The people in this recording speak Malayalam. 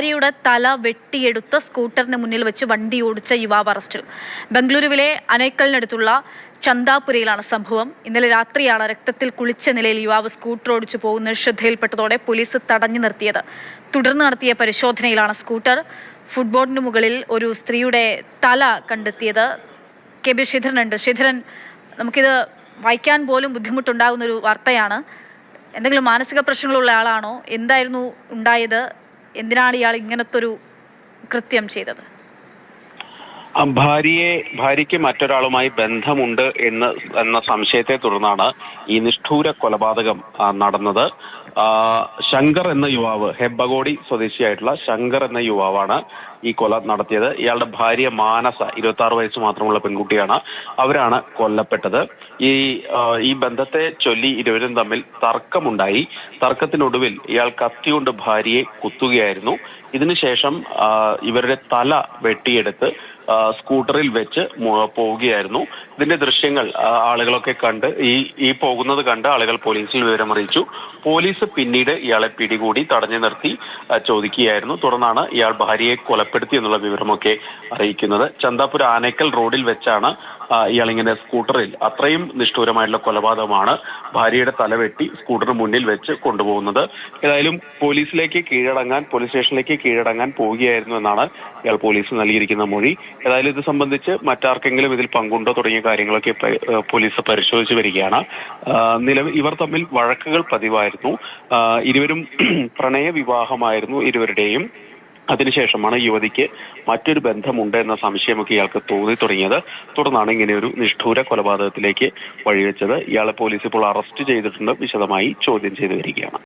ഭാര്യയുടെ തല വെട്ടിയെടുത്ത് സ്കൂട്ടറിന് മുന്നിൽ വെച്ച് വണ്ടി ഓടിച്ച യുവാവ് അറസ്റ്റിൽ. ബംഗളൂരുവിലെ അനേക്കലിനടുത്തുള്ള ചന്താപുരയിലാണ് സംഭവം. ഇന്നലെ രാത്രിയാണ് രക്തത്തിൽ കുളിച്ച നിലയിൽ യുവാവ് സ്കൂട്ടർ ഓടിച്ചു പോകുന്നത് ശ്രദ്ധയിൽപ്പെട്ടതോടെ പോലീസ് തടഞ്ഞു നിർത്തിയത്. തുടർന്ന് നടത്തിയ പരിശോധനയിലാണ് സ്കൂട്ടർ ഫുട്ബോളിന് മുകളിൽ ഒരു സ്ത്രീയുടെ തല കണ്ടെത്തിയത്. K B ശ്രീധരനുണ്ട്. ശ്രീധരൻ നമുക്കിത് വായിക്കാൻ പോലും ബുദ്ധിമുട്ടുണ്ടാകുന്ന ഒരു വാർത്തയാണ്. എന്തെങ്കിലും മാനസിക പ്രശ്നങ്ങളുള്ള ആളാണോ? എന്തായിരുന്നു ഉണ്ടായത്? എന്തിനാണ് ഇയാൾ ഇങ്ങനത്തെ ഒരു കൃത്യം ചെയ്തത്? ഭാര്യയെ ഭാര്യയ്ക്ക് മറ്റൊരാളുമായി ബന്ധമുണ്ട് എന്ന് എന്ന സംശയത്തെ തുടർന്നാണ് ഈ നിഷ്ഠൂര കൊലപാതകം നടന്നത്. ശങ്കർ എന്ന യുവാവ് ഹെബ്ബഗോഡി സ്വദേശിയായിട്ടുള്ള ശങ്കർ എന്ന യുവാവാണ് ഈ കൊല നടത്തിയത്. ഇയാളുടെ ഭാര്യ മാനസ ഇരുപത്തി ആറ് വയസ്സ് മാത്രമുള്ള പെൺകുട്ടിയാണ് അവരാണ് കൊല്ലപ്പെട്ടത്. ഈ ഈ ബന്ധത്തെ ചൊല്ലി ഇരുവരും തമ്മിൽ തർക്കമുണ്ടായി. തർക്കത്തിനൊടുവിൽ ഇയാൾ കത്തികൊണ്ട് ഭാര്യയെ കുത്തുകയായിരുന്നു. ഇതിനുശേഷം ഇവരുടെ തല വെട്ടിയെടുത്ത് സ്കൂട്ടറിൽ വെച്ച് പോവുകയായിരുന്നു. ഇതിന്റെ ദൃശ്യങ്ങൾ ആളുകളൊക്കെ കണ്ട് ഈ ഈ പോകുന്നത് കണ്ട് ആളുകൾ പോലീസിൽ വിവരമറിയിച്ചു. പോലീസ് പിന്നീട് ഇയാളെ പിടികൂടി തടഞ്ഞു നിർത്തി ചോദിക്കുകയായിരുന്നു. തുടർന്നാണ് ഇയാൾ ഭാര്യയെ കൊലപ്പെടുത്തി എന്നുള്ള വിവരമൊക്കെ അറിയിക്കുന്നത്. ചന്താപുര ആനേക്കൽ റോഡിൽ വെച്ചാണ് ഇയാൾ ഇങ്ങനെ സ്കൂട്ടറിൽ അത്രയും നിഷ്ഠൂരമായിട്ടുള്ള കൊലപാതകമാണ് ഭാര്യയുടെ തലവെട്ടി സ്കൂട്ടറിന് മുന്നിൽ വെച്ച് കൊണ്ടുപോകുന്നത്. ഏതായാലും പോലീസിലേക്ക് കീഴടങ്ങാൻ പോലീസ് സ്റ്റേഷനിലേക്ക് കീഴടങ്ങാൻ പോവുകയായിരുന്നു എന്നാണ് ഇയാൾ പോലീസ് നൽകിയിരിക്കുന്ന മൊഴി. ഏതായാലും ഇത് സംബന്ധിച്ച് മറ്റാർക്കെങ്കിലും ഇതിൽ പങ്കുണ്ടോ തുടങ്ങിയ കാര്യങ്ങളൊക്കെ പോലീസ് പരിശോധിച്ചു വരികയാണ്. നിലവിൽ ഇവർ തമ്മിൽ വഴക്കുകൾ പതിവായിരുന്നു. ഇരുവരും പ്രണയ വിവാഹമായിരുന്നു ഇരുവരുടെയും. അതിനുശേഷമാണ് യുവതിക്ക് മറ്റൊരു ബന്ധമുണ്ട് എന്ന സംശയമൊക്കെ ഇയാൾക്ക് തോന്നി തുടങ്ങിയത്. തുടർന്നാണ് ഇങ്ങനെ ഒരു നിഷ്ഠൂര കൊലപാതകത്തിലേക്ക് വഴിവെച്ചത്. ഇയാളെ പോലീസ് ഇപ്പോൾ അറസ്റ്റ് ചെയ്തിട്ടുണ്ട്. വിശദമായി ചോദ്യം ചെയ്തു വരികയാണ്.